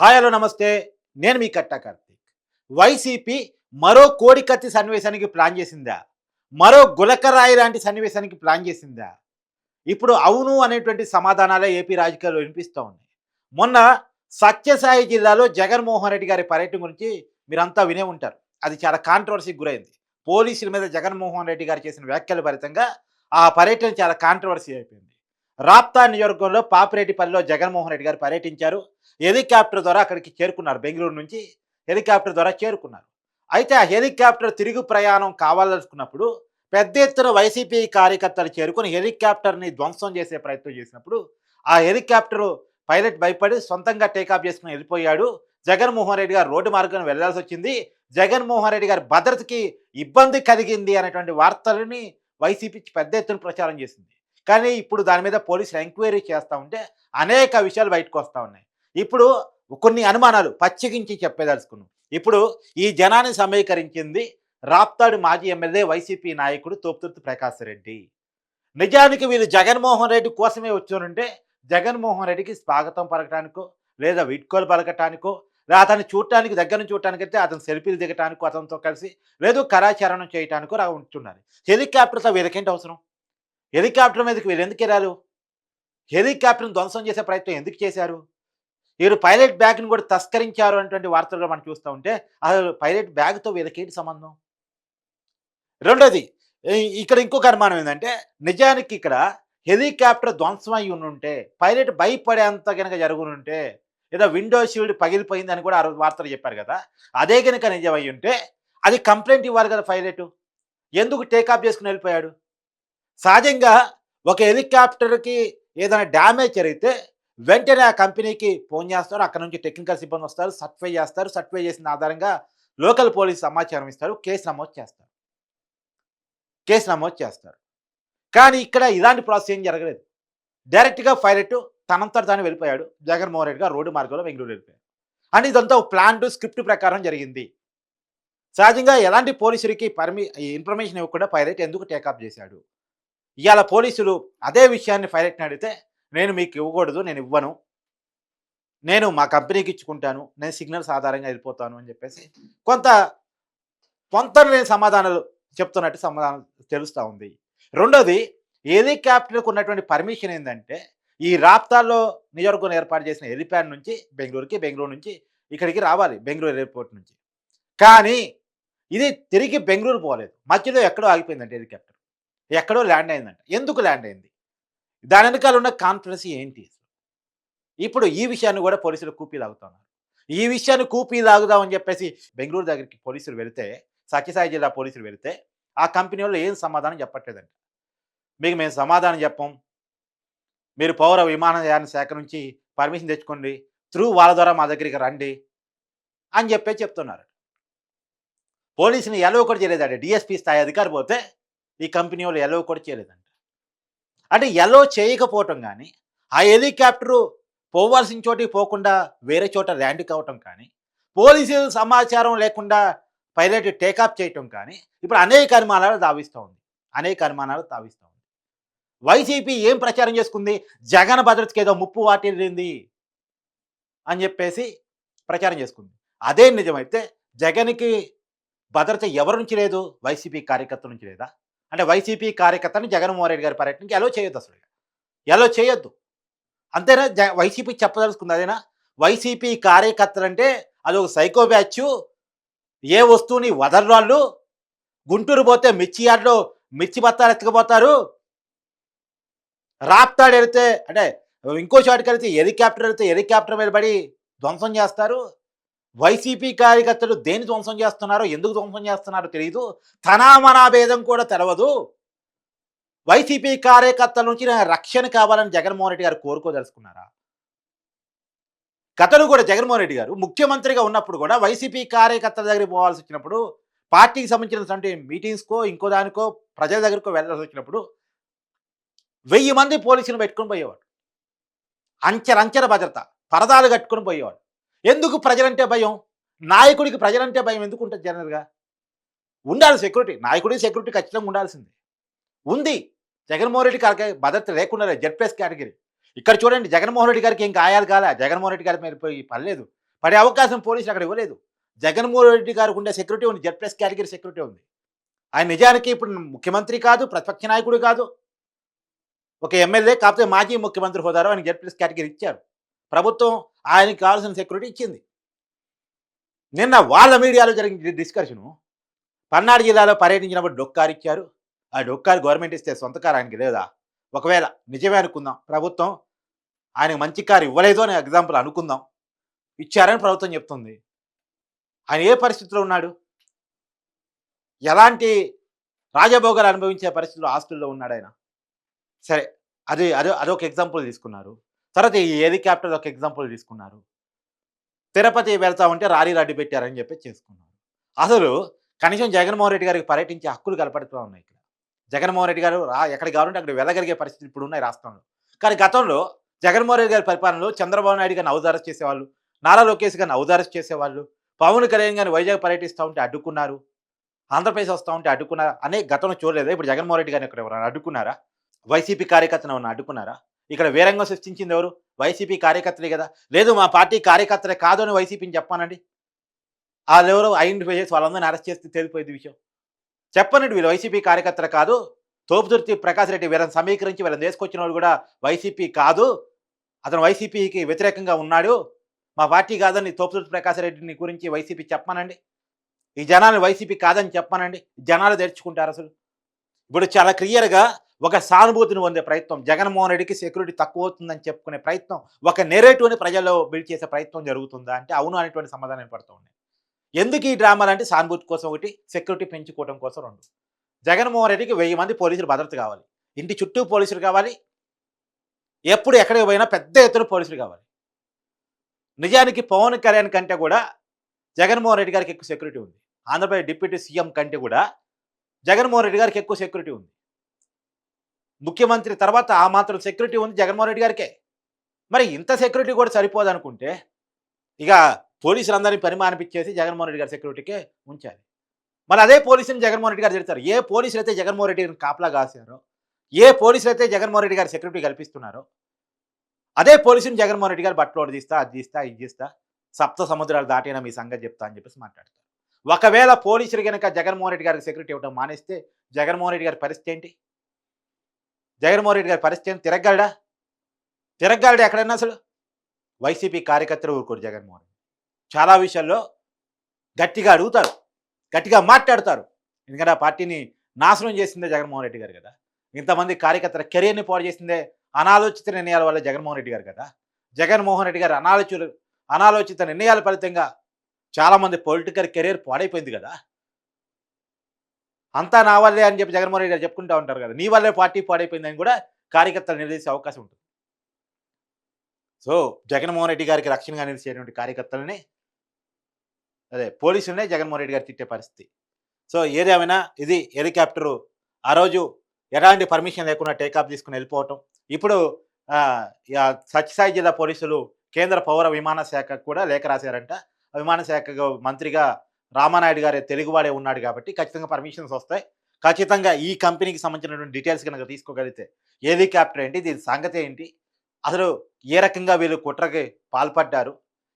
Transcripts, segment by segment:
Hi hello నమస్తే. నేను మీ కట్టా Karthik. YCP మరో కోడికత్తి సన్నివేశానికి ప్లాన్ చేసిందా? మరో గులకరాయి లాంటి సన్నివేశానికి ప్లాన్ చేసిందా? ఇప్పుడు అవును అనేటువంటి సమాధానాలే ఏపీ రాజకీయాల్లో వినిపిస్తూ ఉన్నాయి. మొన్న సత్యసాయి జిల్లాలో జగన్మోహన్ రెడ్డి గారి పర్యటన గురించి మీరంతా వినే ఉంటారు. అది చాలా కాంట్రవర్సీకి గురైంది. పోలీసుల మీద జగన్మోహన్ రెడ్డి గారు చేసిన వ్యాఖ్యల ఫలితంగా ఆ పర్యటన చాలా కాంట్రవర్సీ అయిపోయింది. రాప్తా నియోజకవర్గంలో పాపిరెడ్డిపల్లిలో జగన్మోహన్ రెడ్డి గారు పర్యటించారు. హెలికాప్టర్ ద్వారా అక్కడికి చేరుకున్నారు బెంగళూరు నుంచి హెలికాప్టర్ ద్వారా చేరుకున్నారు. అయితే ఆ హెలికాప్టర్ తిరుగు ప్రయాణం కావాలనుకున్నప్పుడు పెద్ద ఎత్తున వైసీపీ కార్యకర్తలు చేరుకుని హెలికాప్టర్ని ధ్వంసం చేసే ప్రయత్నం చేసినప్పుడు ఆ హెలికాప్టర్ పైలట్ భయపడి సొంతంగా టేకాఫ్ చేసుకుని వెళ్ళిపోయాడు. జగన్మోహన్ రెడ్డి గారు రోడ్డు మార్గం వెళ్ళాల్సి వచ్చింది. జగన్మోహన్ రెడ్డి గారి భద్రతకి ఇబ్బంది కలిగింది అనేటువంటి వార్తలని వైసీపీ పెద్ద ఎత్తున ప్రచారం చేసింది. కానీ ఇప్పుడు దాని మీద పోలీసులు ఎంక్వైరీ చేస్తూ ఉంటే అనేక విషయాలు బయటకు వస్తూ ఉన్నాయి. ఇప్పుడు కొన్ని అనుమానాలు పచ్చికించి చెప్పేదలుచుకున్నాం. ఇప్పుడు ఈ జనాన్ని సమీకరించింది రాప్తాడు మాజీ ఎమ్మెల్యే వైసీపీ నాయకుడు తోపుతుర్తి ప్రకాశ్ రెడ్డి. నిజానికి వీళ్ళు జగన్మోహన్ రెడ్డి కోసమే వచ్చారంటే జగన్మోహన్ రెడ్డికి స్వాగతం పలకటానికో లేదా వీడ్కోలు పలకటానికో లేదా అతన్ని చూడటానికి దగ్గర నుంచి చూడటానికి అయితే అతను సెల్ఫీలు దిగటానికో అతనితో కలిసి లేదు కరాచరణం చేయటానికో రా ఉంటున్నారు. హెలికాప్టర్తో వీళ్ళకేంటి అవసరం? హెలికాప్టర్ మీదకి వీళ్ళు ఎందుకు వెళ్ళారు? హెలికాప్టర్ని ధ్వంసం చేసే ప్రయత్నం ఎందుకు చేశారు? వీరు పైలట్ బ్యాగ్ని కూడా తస్కరించారు అనేటువంటి వార్తలు మనం చూస్తూ ఉంటే అసలు పైలట్ బ్యాగ్తో వీళ్ళకేంటి సంబంధం? రెండోది ఇక్కడ ఇంకొక అనుమానం ఏంటంటే నిజానికి ఇక్కడ హెలికాప్టర్ ధ్వంసం అయి ఉంటే పైలట్ భయపడేంత కనుక జరుగునుంటే ఏదో విండో షీల్డ్ పగిలిపోయింది అని కూడా ఆ వార్తలు చెప్పారు కదా అదే కనుక నిజం అయి ఉంటే అది కంప్లైంట్ ఇవ్వాలి కదా పైలట్. ఎందుకు టేకాఫ్ చేసుకుని వెళ్ళిపోయాడు? సహజంగా ఒక హెలికాప్టర్కి ఏదైనా డ్యామేజ్ జరిగితే వెంటనే ఆ కంపెనీకి ఫోన్ చేస్తారు. అక్కడ నుంచి టెక్నికల్ సిబ్బంది వస్తారు. సర్టిఫై చేస్తారు. సర్టిఫై చేసిన ఆధారంగా లోకల్ పోలీస్ సమాచారం ఇస్తారు. కేసు నమోదు చేస్తారు. కేసు నమోదు చేస్తారు. కానీ ఇక్కడ ఇలాంటి ప్రాసెస్ ఏం జరగలేదు. డైరెక్ట్గా పైలట్ తనంతట తాను వెళ్ళిపోయాడు. జగన్మోహన్ రెడ్డి గారు రోడ్డు మార్గంలో బెంగళూరు వెళ్ళిపోయాడు అని ఇదంతా ఒక ప్లాన్ స్క్రిప్ట్ ప్రకారం జరిగింది. సహజంగా ఎలాంటి పోలీసులకి పర్మి ఇన్ఫర్మేషన్ ఇవ్వకుండా పైలట్ ఎందుకు టేకప్ చేశాడు? ఇవాళ పోలీసులు అదే విషయాన్ని పైలట్ని అడిగితే నేను మీకు ఇవ్వకూడదు నేను ఇవ్వను. నేను మా కంపెనీకి ఇచ్చుకుంటాను. నేను సిగ్నల్స్ ఆధారంగా వెళ్ళిపోతాను అని చెప్పేసి కొంత కొంత నేను సమాధానాలు చెప్తున్నట్టు సమాధానం తెలుస్తూ ఉంది. రెండోది హెలికాప్టర్కి ఉన్నటువంటి పర్మిషన్ ఏంటంటే ఈ రాప్తాల్లో నియోజకవర్గం ఏర్పాటు చేసిన హెలిప్యాడ్ నుంచి బెంగళూరుకి బెంగళూరు నుంచి ఇక్కడికి రావాలి బెంగళూరు ఎయిర్పోర్ట్ నుంచి. కానీ ఇది తిరిగి బెంగళూరు పోలేదు. మధ్యలో ఎక్కడో ఆగిపోయిందంటే హెలికాప్టర్. ఎక్కడో ల్యాండ్ అయిందంట. ఎందుకు ల్యాండ్ అయింది? దాని వెనకాల ఉన్న కాన్ఫిడెన్స్ ఏంటి ఇప్పుడు ఈ విషయాన్ని కూడా పోలీసులు కూపీ లాగుతున్నారు. ఈ విషయాన్ని కూపీ లాగుదామని చెప్పేసి బెంగళూరు దగ్గరికి పోలీసులు వెళితే సత్యసాయి జిల్లా పోలీసులు వెళితే ఆ కంపెనీ వాళ్ళు ఏం సమాధానం చెప్పట్లేదంట. మీకు మేము సమాధానం చెప్పం. మీరు పౌర విమానయాన శాఖ నుంచి పర్మిషన్ తెచ్చుకోండి. త్రూ వాళ్ళ ద్వారా మా దగ్గరికి రండి అని చెప్పే చెప్తున్నారు పోలీసుని ఎలవ కూడా చేయలేదండి డిఎస్పీ స్థాయి అధికారి పోతే ఈ కంపెనీ వాళ్ళు ఎలో కూడా చేయలేదంట. అంటే ఎలో చేయకపోవటం కానీ ఆ హెలికాప్టరు పోవాల్సిన చోటికి పోకుండా వేరే చోట ల్యాండ్ కావటం కానీ పోలీసులు సమాచారం లేకుండా పైలట్ టేకాఫ్ చేయటం కానీ ఇప్పుడు అనేక అనుమానాలు తావిస్తూ ఉంది. అనేక అనుమానాలు తావిస్తూ ఉంది. వైసీపీ ఏం ప్రచారం చేసుకుంది? జగన్ భద్రతకి ఏదో ముప్పు వాటిల్లింది అని చెప్పేసి ప్రచారం చేసుకుంది. అదే నిజమైతే జగన్కి భద్రత ఎవరి నుంచి లేదు? వైసీపీ కార్యకర్తల నుంచి లేదా? అంటే వైసీపీ కార్యకర్తని జగన్మోహన్ రెడ్డి గారి పర్యటనకి ఎలా చేయొద్దు అసలు ఎలా చేయొద్దు. అంతేనా? జ వైసీపీ చెప్పదలుచుకుంది అదేనా? వైసీపీ కార్యకర్తలు అంటే అది ఒక సైకో బ్యాచ్ ఏ వస్తువుని వదలరు వాళ్ళు. గుంటూరు పోతే మిర్చి యార్డ్లో మిర్చి బత్తాలు ఎత్తుకుపోతారు. రాప్తాడు వెళితే అంటే ఇంకో చోటుకి వెళితే హెలికాప్టర్ వెళితే హెలికాప్టర్ మీద పడి ధ్వంసం చేస్తారు. వైసీపీ కార్యకర్తలు దేని ధ్వంసం చేస్తున్నారో ఎందుకు ధ్వంసం చేస్తున్నారో తెలియదు తనామనా భేదం కూడా తెలవదు. వైసీపీ కార్యకర్తల నుంచి రక్షణ కావాలని జగన్మోహన్ రెడ్డి గారు కోరుకోదలుచుకున్నారా? గతంలో కూడా జగన్మోహన్ రెడ్డి గారు ముఖ్యమంత్రిగా ఉన్నప్పుడు కూడా వైసీపీ కార్యకర్తల దగ్గరికి పోవాల్సి వచ్చినప్పుడు పార్టీకి సంబంధించినటువంటి మీటింగ్స్కో ఇంకో దానికో ప్రజల దగ్గరకో వెళ్ళాల్సి వచ్చినప్పుడు వెయ్యి మంది పోలీసులు పెట్టుకుని పోయేవాడు. అంచెలంచెల భద్రత పరదాలు కట్టుకుని పోయేవాడు. ఎందుకు ప్రజలంటే భయం? నాయకుడికి ప్రజలంటే భయం ఎందుకు ఉంటుంది జనరల్గా? ఉండాలి సెక్యూరిటీ. నాయకుడికి సెక్యూరిటీ ఖచ్చితంగా ఉండాల్సిందే. ఉంది. జగన్మోహన్ రెడ్డి గారికి భద్రత లేకుండా జెడ్ కేటగిరీ. ఇక్కడ చూడండి జగన్మోహన్ రెడ్డి గారికి ఏం గాయాలు కాలే. జగన్మోహన్ రెడ్డి గారి మీద పోయి పర్లేదు పడే అవకాశం పోలీసులు అక్కడ ఇవ్వలేదు. జగన్మోహన్ రెడ్డి గారికి ఉండే సెక్యూరిటీ ఉంది. జడ్పీఎస్ కేటగిరీ సెక్యూరిటీ ఉంది. ఆయన నిజానికి ఇప్పుడు ముఖ్యమంత్రి కాదు ప్రతిపక్ష నాయకుడు కాదు. ఒక ఎమ్మెల్యే కాకపోతే మాజీ ముఖ్యమంత్రి హోదాలో ఆయన జడ్పీఎస్ కేటగిరీ ఇచ్చారు. ప్రభుత్వం ఆయనకి కావాల్సిన సెక్యూరిటీ ఇచ్చింది. నిన్న వాళ్ళ మీడియాలో జరిగిన డిస్కషను పల్నాడు జిల్లాలో పర్యటించినప్పుడు డొక్కారు ఇచ్చారు. ఆ డొక్కారు గవర్నమెంట్ ఇస్తే సొంత కారు ఆయనకి లేదా? ఒకవేళ నిజమే అనుకుందాం. ప్రభుత్వం ఆయనకు మంచి కారు ఇవ్వలేదు అనే ఎగ్జాంపుల్ అనుకుందాం. ఇచ్చారని ప్రభుత్వం చెప్తుంది. ఆయన ఏ పరిస్థితిలో ఉన్నాడు? ఎలాంటి రాజభోగాలు అనుభవించే పరిస్థితిలో హాస్టల్లో ఉన్నాడు ఆయన? సరే అది అదో అదొక ఎగ్జాంపుల్ తీసుకున్నారు. తర్వాత ఈ హెలికాప్టర్ ఒక ఎగ్జాంపుల్ తీసుకున్నారు. తిరుపతి వెళ్తా ఉంటే రారీ రడ్డి పెట్టారని చెప్పి చేసుకున్నారు. అసలు కనీసం జగన్మోహన్ రెడ్డి గారికి పర్యటించే హక్కులు కలపడుతూ ఉన్నాయి ఇక్కడ. జగన్మోహన్ రెడ్డి గారు రా ఎక్కడికి కావాలంటే అక్కడ వెళ్ళగలిగే పరిస్థితి ఇప్పుడు ఉన్నాయి రాష్ట్రంలో. కానీ గతంలో జగన్మోహన్ రెడ్డి గారి పరిపాలనలో చంద్రబాబు నాయుడు గారిని ఔదారస్ చేసేవాళ్ళు నారా లోకేష్ గారిని ఔదారస్ చేసేవాళ్ళు పవన్ కళ్యాణ్ గారిని వైజాగ్ పర్యటిస్తూ ఉంటే అడ్డుకున్నారు ఆంధ్రప్రదేశ్ వస్తూ ఉంటే అడ్డుకున్నారా అనే గతంలో చూడలేదు? ఇప్పుడు జగన్మోహన్ రెడ్డి గారిని ఇక్కడ ఎవరైనా అడ్డుకున్నారా? వైసీపీ కార్యకర్తను ఎవరైనా అడ్డుకున్నారా? ఇక్కడ వీరంగం సృష్టించింది ఎవరు? వైసీపీ కార్యకర్తలే కదా. లేదు మా పార్టీ కార్యకర్తలే కాదు అని వైసీపీని చెప్పానండి. వాళ్ళెవరో ఐడెంటిఫై చేసి వాళ్ళందరినీ అరెస్ట్ చేస్తే తెలిపోయేది విషయం. చెప్పనండి వీళ్ళు వైసీపీ కార్యకర్తలు కాదు. తోపుదుర్తి ప్రకాష్ రెడ్డి వీళ్ళని సమీకరించి వీళ్ళని తీసుకొచ్చిన కూడా వైసీపీ కాదు. అతను వైసీపీకి వ్యతిరేకంగా ఉన్నాడు. మా పార్టీ కాదని తోపుదుర్తి ప్రకాష్ రెడ్డిని గురించి వైసీపీ చెప్పానండి. ఈ జనాలు వైసీపీ కాదని చెప్పానండి. జనాలు తెరుచుకుంటారు అసలు. ఇప్పుడు చాలా క్లియర్గా ఒక సానుభూతిని పొందే ప్రయత్నం. జగన్మోహన్ రెడ్డికి సెక్యూరిటీ తక్కువ అవుతుందని చెప్పుకునే ప్రయత్నం ఒక నెరేటివ్ని ప్రజల్లో బిల్డ్ చేసే ప్రయత్నం జరుగుతుందా అంటే అవును అనేటువంటి సమాధానం పడుతూ ఉన్నాయి. ఎందుకు ఈ డ్రామాలు అంటే సానుభూతి కోసం ఒకటి సెక్యూరిటీ పెంచుకోవడం కోసం రెండు. జగన్మోహన్ రెడ్డికి వెయ్యి మంది పోలీసులు భద్రత కావాలి. ఇంటి చుట్టూ పోలీసులు కావాలి. ఎప్పుడు ఎక్కడికి పోయినా పెద్ద ఎత్తున పోలీసులు కావాలి. నిజానికి పవన్ కళ్యాణ్ కంటే కూడా జగన్మోహన్ రెడ్డి గారికి ఎక్కువ సెక్యూరిటీ ఉంది. ఆంధ్రప్రదేశ్ డిప్యూటీ సీఎం కంటే కూడా జగన్మోహన్ రెడ్డి గారికి ఎక్కువ సెక్యూరిటీ ఉంది. ముఖ్యమంత్రి తర్వాత ఆ మాత్రం సెక్యూరిటీ ఉంది జగన్మోహన్ రెడ్డి గారికే. మరి ఇంత సెక్యూరిటీ కూడా సరిపోదనుకుంటే ఇక పోలీసులందరినీ పరిమాణిపించేసి జగన్మోహన్ రెడ్డి గారి సెక్యూరిటీకే ఉంచాలి. మరి అదే పోలీసుని జగన్మోహన్ రెడ్డి గారు తిడతారు. ఏ పోలీసులు అయితే జగన్మోహన్ రెడ్డి గారిని కాపలా కాశారో ఏ పోలీసులు అయితే జగన్మోహన్ రెడ్డి గారి సెక్యూరిటీ కల్పిస్తున్నారో అదే పోలీసుని జగన్మోహన్ రెడ్డి గారు బట్టలోడు తీస్తా అది తీస్తా ఇది తీస్తా సప్త సముద్రాలు దాటిన మీ సంగతి చెప్తా అని చెప్పేసి మాట్లాడతారు. ఒకవేళ పోలీసులు కనుక జగన్మోహన్ రెడ్డి గారికి సెక్యూరిటీ ఇవ్వడం మానేస్తే జగన్మోహన్ రెడ్డి గారి పరిస్థితి ఏంటి? జగన్మోహన్ రెడ్డి గారి పరిస్థితి ఏంటి తిరగలడా తిరగలడా ఎక్కడన్నా అసలు? వైసీపీ కార్యకర్తలు ఊరుకోడు జగన్మోహన్ రెడ్డి. చాలా విషయాల్లో గట్టిగా అడుగుతారు. గట్టిగా మాట్లాడతారు. ఎందుకంటే ఆ పార్టీని నాశనం చేసిందే జగన్మోహన్ రెడ్డి గారు కదా. ఇంతమంది కార్యకర్తల కెరీర్ని పాడు చేసిందే అనాలోచిత నిర్ణయాల వల్ల జగన్మోహన్ రెడ్డి గారు కదా. జగన్మోహన్ రెడ్డి గారు అనాలోచన అనాలోచిత నిర్ణయాల ఫలితంగా చాలామంది పొలిటికల్ కెరీర్ పాడైపోయింది కదా. అంతా నా వల్లే అని చెప్పి జగన్మోహన్ రెడ్డి గారు చెప్పుకుంటూ ఉంటారు కదా. నీ వల్లే పార్టీ పాడైపోయిందని కూడా కార్యకర్తలు నిలదీసే అవకాశం ఉంటుంది. సో జగన్మోహన్ రెడ్డి గారికి రక్షణగా నిలిచేటువంటి కార్యకర్తలని అదే పోలీసులనే జగన్మోహన్ రెడ్డి గారు తిట్టే పరిస్థితి. సో ఏదేమైనా ఇది హెలికాప్టరు ఆ రోజు ఎలాంటి పర్మిషన్ లేకుండా టేకాఫ్ తీసుకుని వెళ్ళిపోవటం. ఇప్పుడు సత్యసాయి జిల్లా పోలీసులు కేంద్ర పౌర విమాన శాఖకు కూడా లేఖ రాశారంట. విమాన శాఖ మంత్రిగా రామానాయుడు గారే తెలుగువాడే ఉన్నాడు కాబట్టి ఖచ్చితంగా పర్మిషన్స్ వస్తాయి. ఖచ్చితంగా ఈ కంపెనీకి సంబంధించినటువంటి డీటెయిల్స్ కనుక తీసుకోగలిగితే హెలికాప్టర్ ఏంటి దీని సంగతి ఏంటి అసలు ఏ రకంగా వీళ్ళు కుట్రకి పాల్పడ్డారు?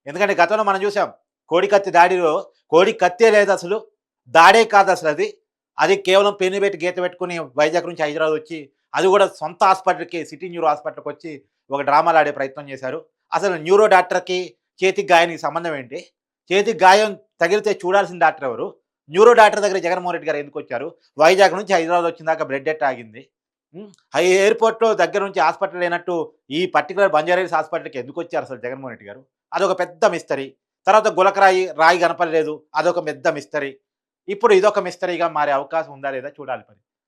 ఎందుకంటే గతంలో మనం చూసాం కోడి కత్తి దాడిలో కోడి కత్తే లేదు అసలు దాడే కాదు అసలు అది. అది కేవలం పెన్ను పెట్టి గీత పెట్టుకుని వైజాగ్ నుంచి హైదరాబాద్ వచ్చి అది కూడా సొంత హాస్పిటల్కి సిటీ న్యూరో హాస్పిటల్కి వచ్చి ఒక డ్రామాలు ఆడే ప్రయత్నం చేశారు. అసలు న్యూరో డాక్టర్కి చేతికి గాయానికి సంబంధం ఏంటి? చేతికి గాయం తగిలితే చూడాల్సిన డాక్టర్ ఎవరు? న్యూరో డాక్టర్ దగ్గర జగన్మోహన్ రెడ్డి గారు ఎందుకు వచ్చారు? వైజాగ్ నుంచి హైదరాబాద్ వచ్చిన దాకా బ్లడ్ డెట్ ఆగింది. హై ఎయిర్పోర్ట్లో దగ్గర నుంచి హాస్పిటల్ లేనట్టు ఈ పర్టికులర్ బంజారీస్ హాస్పిటల్కి ఎందుకు వచ్చారు అసలు జగన్మోహన్ రెడ్డి గారు? అదొక పెద్ద మిస్తరీ తర్వాత గులకరాయి రాయి కనపడలేదు. అదొక పెద్ద మిస్తరీ ఇప్పుడు ఇదొక మిస్తరీగా మారే అవకాశం ఉందా లేదా చూడాలి మరి.